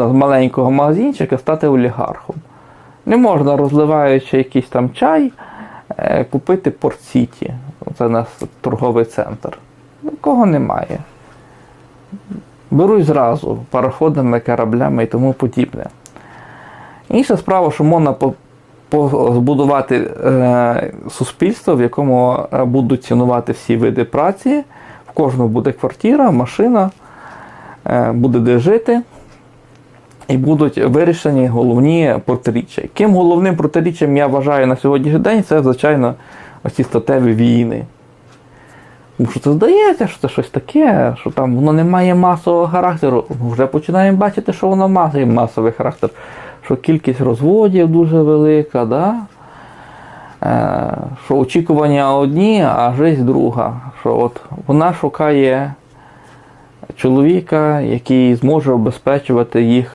можна з маленького магазинчика стати олігархом. Не можна, розливаючи якийсь там чай, е, купити Порт-Сіті. Це наш торговий центр. Такого немає. Беруть зразу пароходами, кораблями і тому подібне. Інша справа, що можна збудувати е, суспільство, в якому е, будуть цінувати всі види праці, в кожного буде квартира, машина, буде де жити, і будуть вирішені головні протиріччя. Яким головним протиріччям я вважаю на сьогоднішній день, це, звичайно, оці статеві війни. Тому що це здається, що це щось таке, що там воно не має масового характеру. Вже починаємо бачити, що воно має масовий характер, що кількість розводів дуже велика, да? е, що очікування одні, а життя друга. Що от вона шукає чоловіка, який зможе обезпечувати їх